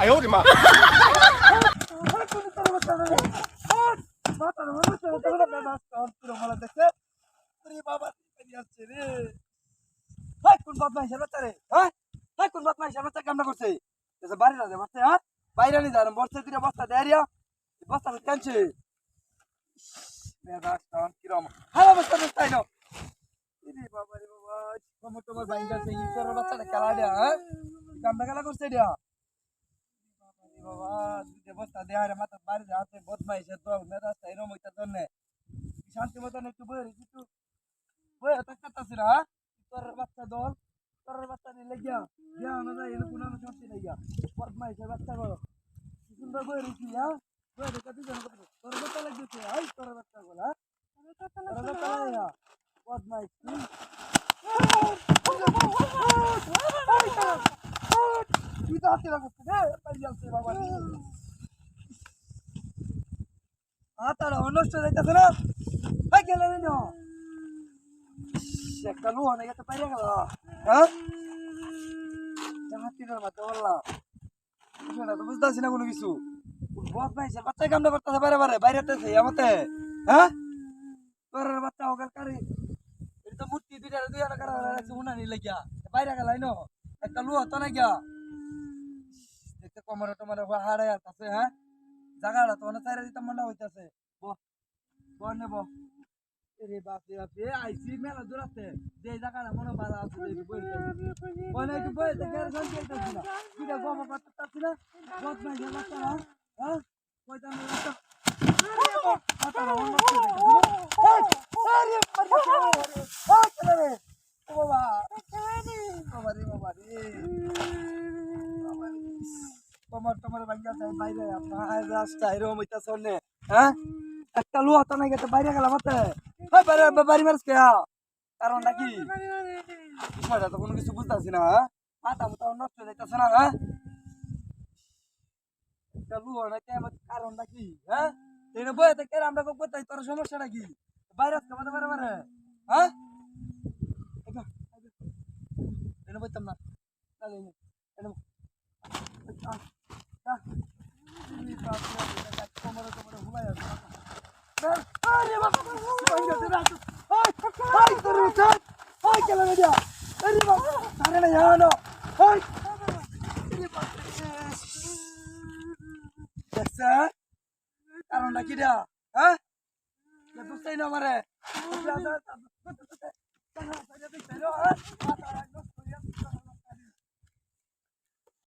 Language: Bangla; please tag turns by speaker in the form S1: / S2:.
S1: 哎呦我的妈！
S2: কোন বদমাইশের বাচ্চা রে হ্যাঁ হ্যাঁ কোন বদমাইশের বাচ্চা কামনা করছে এসে বাড়ি রাজে বাচ্চা হ্যাঁ বাইরে নিয়ে যান বসতে দিলে বস্তা দেয়ারিয়া বস্তা টানছে মেজাজ টান কিরম হ্যালো বস্তা বস্তাই নাও ইরে বাবা রে বাবা তোমার তোমার বাইঙ্গা সেই ইতর বাচ্চাটা খেলা দিয়া হ্যাঁ কামনা খেলা করছে দিয়া বাবা রে দুইটা বস্তা দেয়ারে মাথা বাড়ি যাতে বদমাইশের তো মেজাজ এরম হইতার জন্য শান্তি মতন একটু বই একটু বই তাকাতাছি না? হ্যাঁ তোর বাচ্চা দল তোর বাচ্চা নিলে গিয়া গিয়া না যায়, এনে কোনো শান্তি নাই গিয়া। বদমাইশের বাচ্চা গো সুন্দর বই রেখি হ্যাঁ বই রেখে দুজন তোর বাচ্চা লাগিয়েছে আই তোর বাচ্চা গুলা তোর তুই কি তো হাতে লাগাচ্ছে রে পাই যাচ্ছে বাবা আতারা নষ্ট হয়ে যাইতেছে না হাই গেল না একটা লো অনেক একটা পাইরে গেল হ্যাঁ জাহাতির মাথা বললাম বিষয়টা তো বুঝতেছি না কোনো কিছু বদ নাই সে বাচ্চা কামটা করতেছে বাইরে বাইরে বাইরেতেছে আমাতে হ্যাঁ তোর বাচ্চা হোক কারি এটা তো মূর্তি দুইটা দুই হাজার কারা উনানি লাগিয়া বাইরে গেলাই ন একটা লো হতো না গিয়া কমরে টমরে হাড়ে আছে হ্যাঁ? জায়গাটা তো অনেক চাইরে দিতাম মনে হইতেছে। বহ নেব রে বাপরে বাপরে আইসি মেলা দূর আছে যে জায়গাটা মনে ভালো আছে বলে একটু বই দেখে আর শান্তি হইতেছি না। গম করতে পারছি না? বদ নাই যে বাচ্চা না হ্যাঁ কয়টা আমি বাচ্চা বাচ্চারা অন্য কিছু দেখতেছি না। এই, আরে, আরে, আরে, আরে, চলে রে। ও বাবা বাবা রে বাবা রে বাবা রে। তোমার তোমার ভাঙ্গা যায় বাইরে আপনার রাস্তা এরকম হইতাছে অন্যে হ্যাঁ একটা লো হতো না গেছে বাইরে গেলাম হাতে বাইরে বাড়ি মারছ কে কারণ নাকি বিষয়টা তো কোনো কিছু বুঝতেছি না হ্যাঁ মাথা মুথা নষ্ট হয়ে যাইতেছে না হ্যাঁ একটা লো না কে কারণ নাকি হ্যাঁ এই বয়ে থেকে আমরা কোক করতে তোর সমস্যা নাকি বাইরে আসতে পারে পারে হ্যাঁ এনে বইতাম না তাহলে কারণটা কি রে? হ্যাঁ? বুঝতেই না আমারে।